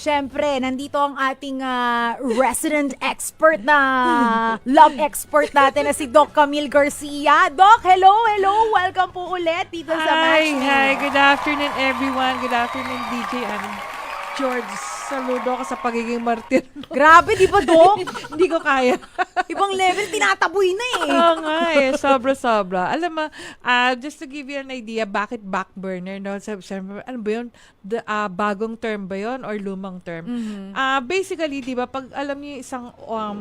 Siyempre, nandito ang ating ah, resident expert na love expert natin na si Doc Camille Garcia. Doc, hello, hello. Welcome po ulit dito sa Hi, Match hi. Good afternoon, everyone. Good afternoon, DJ and George. Saludo ako sa pagiging martir. Grabe, di ba, Doc? Hindi ko kaya. Ibang level, tinataboy na eh. Oo nga eh. Sobra-sobra. Alam mo, ah, just to give you an idea, bakit back burner? No? Sabi, sabi, ano ba yun? The, ah, bagong term ba yun or lumang term? Mhm. Ah, basically, 'di ba, pag alam niyo isang um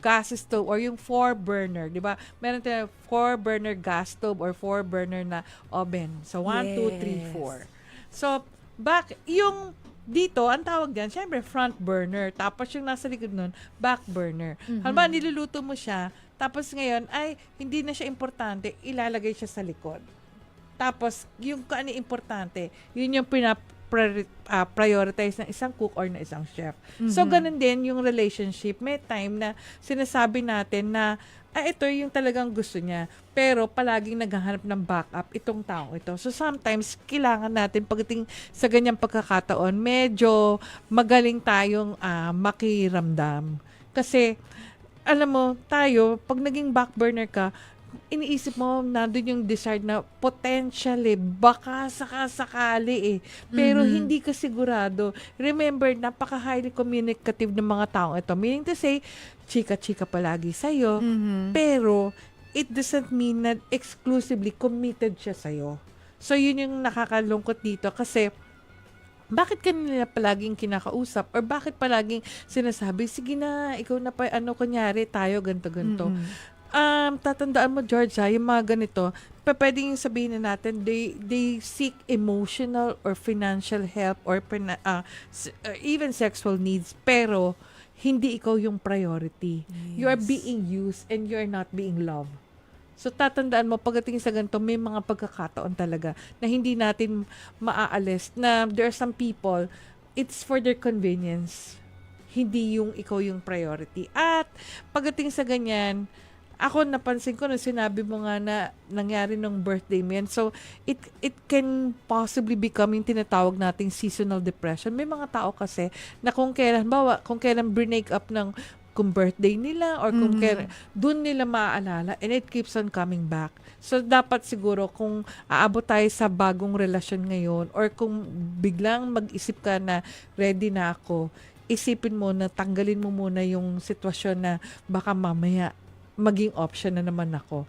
gas stove or yung four burner, 'di ba? Meron tayong four burner gas stove or four burner na oven. So 1 2 Yes. 3 4. So back yung dito, ang tawag diyan, syempre front burner. Tapos yung nasa likod nun, back burner. Halimbawa, niluluto mo siya, tapos ngayon, ay, hindi na siya importante, ilalagay siya sa likod. Tapos, yung kung ano importante, yun yung pinap priori- ah, prioritize ng isang cook or ng isang chef. So, ganun din yung relationship. May time na sinasabi natin na, ah, ito yung talagang gusto niya. Pero palaging naghahanap ng backup itong tao ito. So, sometimes, kailangan natin pagdating sa ganyang pagkakataon, medyo magaling tayong ah, makiramdam. Kasi, alam mo, tayo, pag naging back burner ka, iniisip mo, nandun yung desire na potentially, baka sakasakali eh. Pero hindi ka sigurado. Remember, napaka-highly communicative ng mga taong ito. Meaning to say, chika-chika palagi sa'yo. Mhm. Pero, it doesn't mean na exclusively committed siya sa'yo. So, yun yung nakakalungkot dito kasi bakit ka nila palaging kinakausap or bakit palaging sinasabi, sige na, ikaw na pa, ano, kunyari, tayo, ganto ganto Mhm. Um, tatandaan mo, George, ha, yung mga ganito, pa- pwedeng sabihin na natin, they, they seek emotional or financial help or ah, uh, even sexual needs, pero hindi ikaw yung priority. You are Yes. being used and you are not being loved. So tatandaan mo, pagdating sa ganito, may mga pagkakataon talaga na hindi natin maaalis na there are some people, it's for their convenience. Hindi yung ikaw yung priority. At pagdating sa ganyan, ako napansin ko nung sinabi mo nga na nangyari nung birthday mo yan. So, it, it can possibly become yung tinatawag nating seasonal depression. May mga tao kasi na kung kailan, bawa, kung kailan break up ng kung birthday nila or kung Mhm. kailan, dun nila maaalala and it keeps on coming back. So, dapat siguro kung aabot tayo sa bagong relasyon ngayon or kung biglang mag-isip ka na ready na ako, isipin mo na tanggalin mo muna yung sitwasyon na baka mamaya maging option na naman ako.